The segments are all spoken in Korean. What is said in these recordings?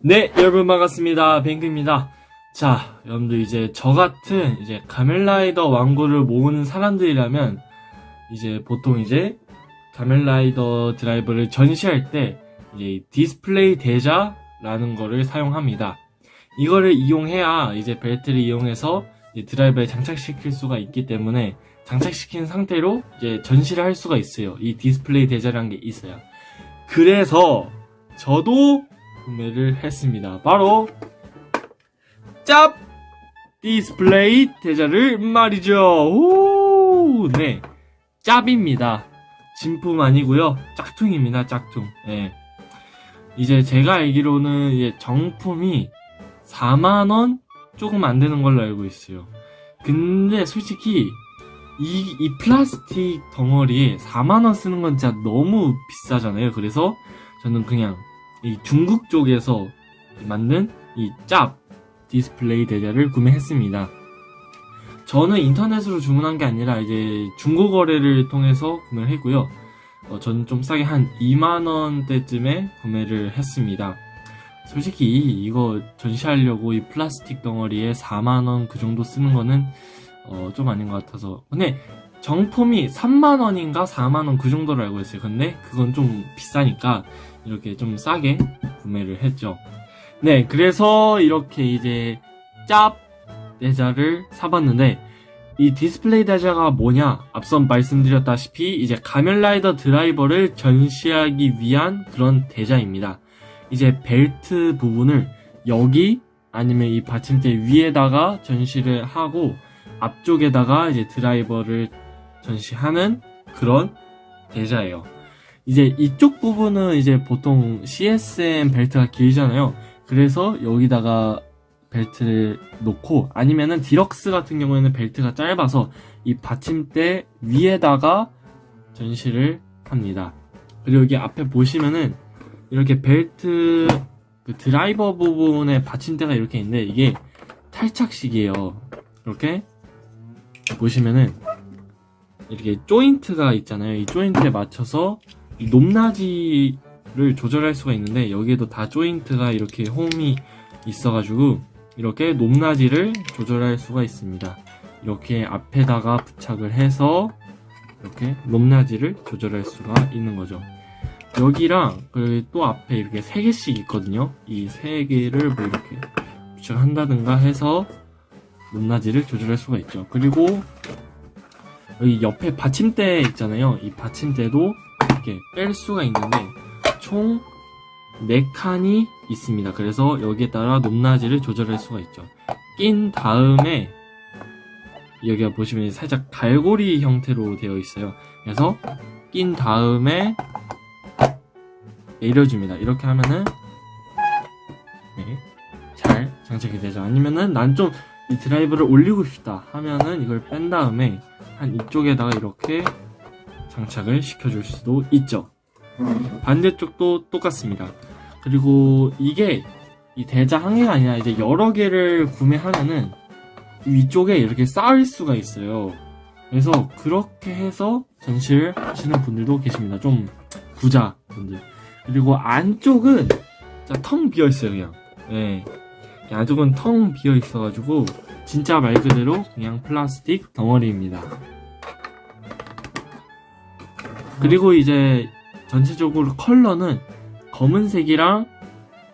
네, 여러분 반갑습니다. 뱅크입니다. 자, 여러분들 이제 저 같은 이제 가멜라이더 왕구를 모으는 사람들이라면 이제 보통 이제 가멜라이더 드라이버를 전시할 때 이제 디스플레이 대자라는 거를 사용합니다. 이거를 이용해야 이제 벨트를 이용해서 이제 드라이버에 장착시킬 수가 있기 때문에 장착시킨 상태로 이제 전시를 할 수가 있어요. 이 디스플레이 대자라는 게 있어요. 그래서 저도 구매를 했습니다. 바로 짭 디스플레이 대자를 말이죠. 오, 네, 짭입니다. 진품 아니고요, 짝퉁입니다. 짝퉁. 예. 이제 제가 알기로는 이제 정품이 4만 원 조금 안 되는 걸로 알고 있어요. 근데 솔직히 이, 이 플라스틱 덩어리에 4만 원 쓰는 건 진짜 너무 비싸잖아요. 그래서 저는 그냥 이 중국 쪽에서 만든 이 짭 디스플레이 대자를 구매했습니다. 저는 인터넷으로 주문한 게 아니라 이제 중고 거래를 통해서 구매를 했고요. 어, 저는 좀 싸게 한 2만 원대쯤에 구매를 했습니다. 솔직히 이거 전시하려고 이 플라스틱 덩어리에 4만 원 그 정도 쓰는 거는 어, 좀 아닌 것 같아서. 근데 정품이 3만 원인가 4만 원 그 정도로 알고 있어요. 근데 그건 좀 비싸니까 이렇게 좀 싸게 구매를 했죠. 네, 그래서 이렇게 이제 짭 대자를 사봤는데 이 디스플레이 대자가 뭐냐? 앞선 말씀드렸다시피 이제 가면라이더 드라이버를 전시하기 위한 그런 대자입니다. 이제 벨트 부분을 여기 아니면 이 받침대 위에다가 전시를 하고 앞쪽에다가 이제 드라이버를 전시하는 그런 대자예요. 이제 이쪽 부분은 이제 보통 CSM 벨트가 길잖아요. 그래서 여기다가 벨트를 놓고 아니면은 디럭스 같은 경우에는 벨트가 짧아서 이 받침대 위에다가 전시를 합니다. 그리고 여기 앞에 보시면은 이렇게 벨트 그 드라이버 부분에 받침대가 이렇게 있는데 이게 탈착식이에요. 이렇게 보시면은 이렇게 조인트가 있잖아요. 이 조인트에 맞춰서 이 높낮이를 조절할 수가 있는데 여기에도 다 조인트가 이렇게 홈이 있어가지고 이렇게 높낮이를 조절할 수가 있습니다. 이렇게 앞에다가 부착을 해서 이렇게 높낮이를 조절할 수가 있는 거죠. 여기랑 그또 앞에 이렇게 세 개씩 있거든요. 이 세 개를 뭐 이렇게 부착한다든가 해서 높낮이를 조절할 수가 있죠. 그리고 여기 옆에 받침대 있잖아요. 이 받침대도 이렇게 뺄 수가 있는데 총 4칸이 있습니다. 그래서 여기에 따라 높낮이를 조절할 수가 있죠. 낀 다음에 여기가 보시면 살짝 갈고리 형태로 되어 있어요. 그래서 낀 다음에 내려줍니다. 이렇게 하면은 네, 잘 장착이 되죠. 아니면은 난 좀 이 드라이브를 올리고 싶다 하면은 이걸 뺀 다음에 한 이쪽에다가 이렇게 장착을 시켜줄 수도 있죠. 반대쪽도 똑같습니다. 그리고 이게 이 대자 한 개가 아니라 이제 여러 개를 구매하면은 위쪽에 이렇게 쌓을 수가 있어요. 그래서 그렇게 해서 전시를 하시는 분들도 계십니다. 좀 부자 분들. 그리고 안쪽은 텅 비어 있어요, 그냥. 예. 안쪽은 텅 비어 있어가지고 진짜 말 그대로 그냥 플라스틱 덩어리입니다. 그리고 이제 전체적으로 컬러는 검은색이랑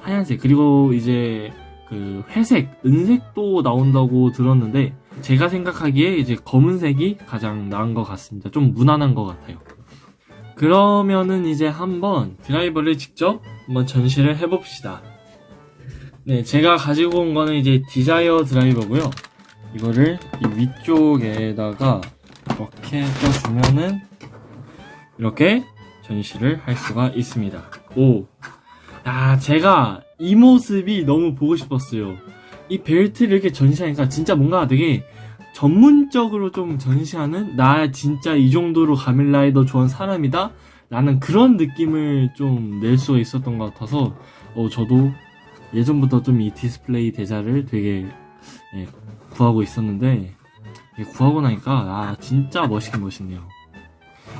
하얀색 그리고 이제 그 회색, 은색도 나온다고 들었는데 제가 생각하기에 이제 검은색이 가장 나은 것 같습니다. 좀 무난한 것 같아요. 그러면은 이제 한번 드라이버를 직접 한번 전시를 해봅시다. 네, 제가 가지고 온 거는 이제 디자이어 드라이버고요. 이거를 이 위쪽에다가 이렇게 껴주면은 이렇게 전시를 할 수가 있습니다. 오. 야, 제가 이 모습이 너무 보고 싶었어요. 이 벨트를 이렇게 전시하니까 진짜 뭔가 되게 전문적으로 좀 전시하는 나 진짜 이 정도로 가밀라이더 좋아하는 사람이다 라는 그런 느낌을 좀 낼 수가 있었던 것 같아서 어, 저도 예전부터 좀 이 디스플레이 대자를 되게 예, 구하고 있었는데 이게 구하고 나니까 아 진짜 멋있긴 멋있네요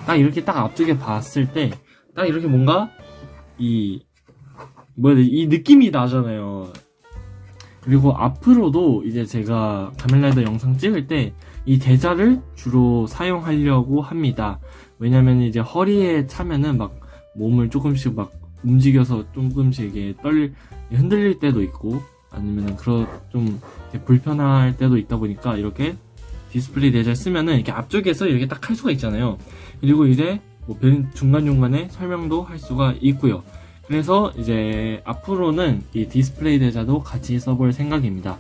딱 이렇게 딱 앞쪽에 봤을 때 딱 이렇게 뭔가 이 뭐야 이 느낌이 나잖아요. 그리고 앞으로도 이제 제가 가멜라이더 영상 찍을 때 이 대자를 주로 사용하려고 합니다. 왜냐면 이제 허리에 차면은 막 몸을 조금씩 막 움직여서 조금씩 이게 떨 흔들릴 때도 있고 아니면은 그런 좀 불편할 때도 있다 보니까 이렇게 디스플레이 대자 쓰면은 이렇게 앞쪽에서 이렇게 딱 할 수가 있잖아요. 그리고 이제 뭐 중간 중간에 설명도 할 수가 있고요. 그래서 이제 앞으로는 이 디스플레이 대자도 같이 써볼 생각입니다.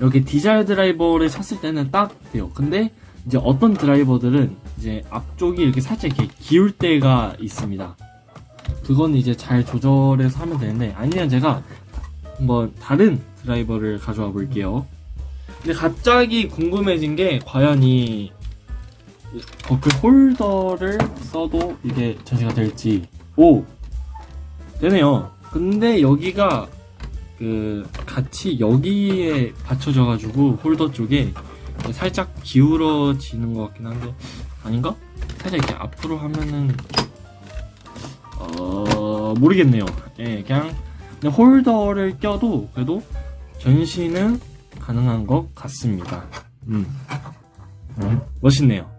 이렇게 디자일 드라이버를 쳤을 때는 딱 돼요. 근데 이제 어떤 드라이버들은 이제 앞쪽이 이렇게 살짝 이렇게 기울 때가 있습니다. 그건 이제 잘 조절해서 하면 되는데 아니면 제가 한번 다른 드라이버를 가져와 볼게요. 근데 갑자기 궁금해진 게 과연 이 버클 홀더를 써도 이게 전시가 될지 오 되네요. 근데 여기가 그 같이 여기에 받쳐져 가지고 홀더 쪽에 살짝 기울어지는 것 같긴 한데 아닌가? 살짝 이렇게 앞으로 하면은 어 모르겠네요. 예, 그냥 그냥 홀더를 껴도 그래도 전시는 가능한 것 같습니다. 음, 음 멋있네요.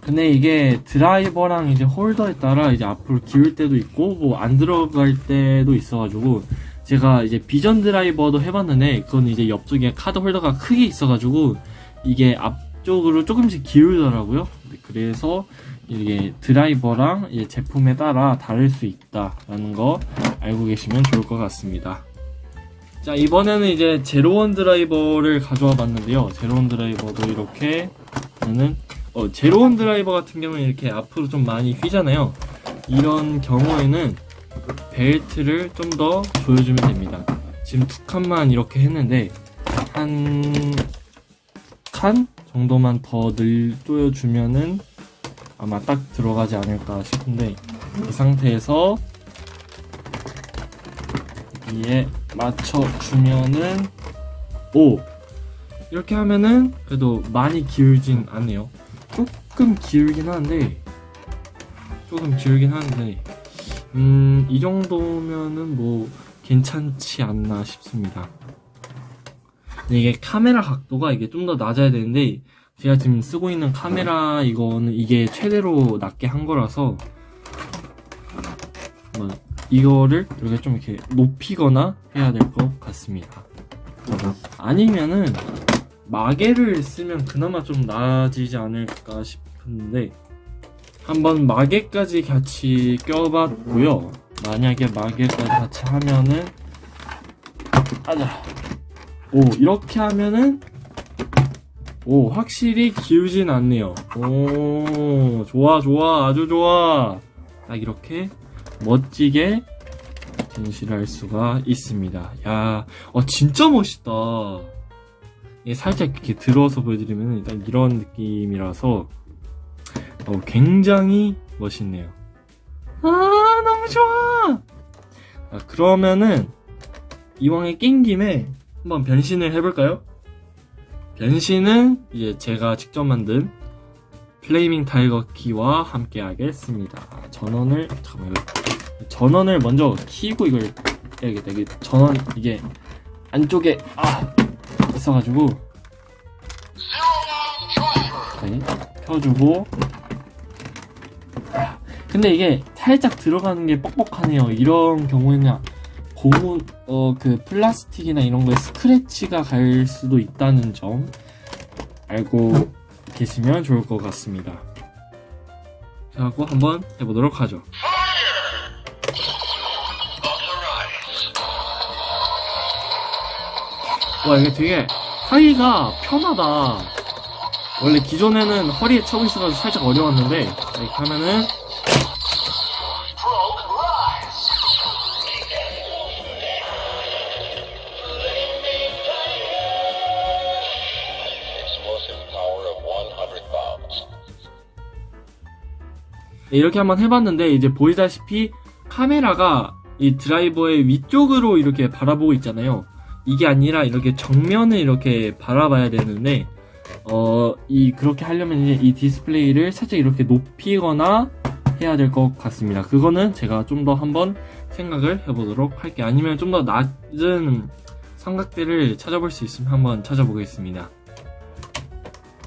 근데 이게 드라이버랑 이제 홀더에 따라 이제 앞으로 기울 때도 있고 뭐 안 들어갈 때도 있어가지고 제가 이제 비전 드라이버도 해봤는데 그건 이제 옆쪽에 카드 홀더가 크게 있어가지고 이게 앞쪽으로 조금씩 기울더라고요. 그래서 이게 드라이버랑 제품에 따라 다를 수 있다라는 거 알고 계시면 좋을 것 같습니다. 자 이번에는 이제 제로원 드라이버를 가져와 봤는데요. 제로원 드라이버도 이렇게 저는 어, 제로원 드라이버 같은 경우는 이렇게 앞으로 좀 많이 휘잖아요. 이런 경우에는 벨트를 좀 더 조여주면 됩니다. 지금 두 칸만 이렇게 했는데 한 칸 정도만 더 늘 조여주면은 아마 딱 들어가지 않을까 싶은데 이 상태에서 여기에 맞춰주면은 오 이렇게 하면은 그래도 많이 기울진 않네요 조금 기울긴 하는데 조금 기울긴 하는데 음, 이 정도면은 뭐 괜찮지 않나 싶습니다. 이게 카메라 각도가 이게 좀 더 낮아야 되는데 제가 지금 쓰고 있는 카메라 이거는 이게 최대로 낮게 한 거라서 뭐 이거를 이렇게 좀 이렇게 높이거나 해야 될 것 같습니다. 아니면은 마개를 쓰면 그나마 좀 나아지지 않을까 싶은데 한번 마개까지 같이 껴봤고요 만약에 마개까지 같이 하면은 아자 오 이렇게 하면은 오 확실히 기울진 않네요 오 좋아 좋아 아주 좋아 딱 이렇게 멋지게 진실할 수가 있습니다 야 어, 진짜 멋있다 살짝 이렇게 들어서 보여드리면 일단 이런 느낌이라서 어, 굉장히 멋있네요. 아 너무 좋아. 아, 그러면은 이왕에 낀 김에 한번 변신을 해볼까요? 변신은 이제 제가 직접 만든 플레이밍 타이거 키와 함께 하겠습니다. 전원을 잠깐만 전원을 먼저 키고 이걸 해야겠다. 이게 전원 이게 안쪽에 아 있어가지고 네, 펴주고 근데 이게 살짝 들어가는 게 뻑뻑하네요 이런 경우에는 고무 어 그 플라스틱이나 이런 거에 스크래치가 갈 수도 있다는 점 알고 계시면 좋을 것 같습니다. 자 하고 한번 해보도록 하죠. 와 이게 되게 하기가 편하다. 원래 기존에는 허리에 차고 있어가지고 살짝 어려웠는데 이렇게 하면은 이렇게 한번 해봤는데 이제 보이다시피 카메라가 이 드라이버의 위쪽으로 이렇게 바라보고 있잖아요 이게 아니라 이렇게 정면을 이렇게 바라봐야 되는데 어, 이, 그렇게 하려면 이제 이 디스플레이를 살짝 이렇게 높이거나 해야 될 것 같습니다. 그거는 제가 좀 더 한번 생각을 해보도록 할게요. 아니면 좀 더 낮은 삼각대를 찾아볼 수 있으면 한번 찾아보겠습니다.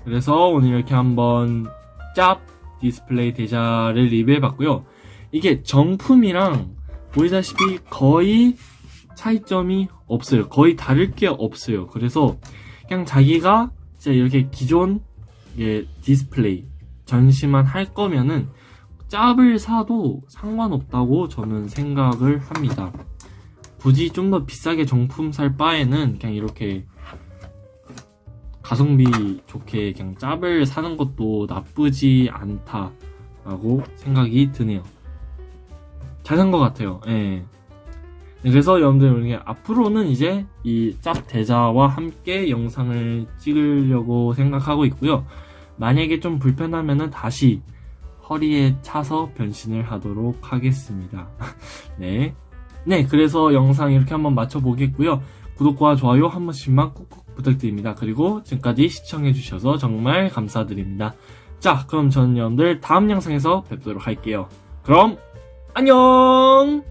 그래서 오늘 이렇게 한번 짭 디스플레이 대자를 리뷰해봤고요. 이게 정품이랑 보이다시피 거의 차이점이 없어요. 거의 다를 게 없어요. 그래서 그냥 자기가 진짜 이렇게 기존 예, 디스플레이 전시만 할 거면은 짭을 사도 상관없다고 저는 생각을 합니다. 굳이 좀 더 비싸게 정품 살 바에는 그냥 이렇게 가성비 좋게 그냥 짭을 사는 것도 나쁘지 않다라고 생각이 드네요. 잘 산 것 같아요. 예. 네, 그래서 여러분들 앞으로는 이제 이 짭 대자와 함께 영상을 찍으려고 생각하고 있고요. 만약에 좀 불편하면은 다시 허리에 차서 변신을 하도록 하겠습니다. 네. 네, 그래서 영상 이렇게 한번 맞춰보겠고요. 구독과 좋아요 한 번씩만 꾹꾹 부탁드립니다. 그리고 지금까지 시청해주셔서 정말 감사드립니다. 자, 그럼 저는 여러분들 다음 영상에서 뵙도록 할게요. 그럼, 안녕!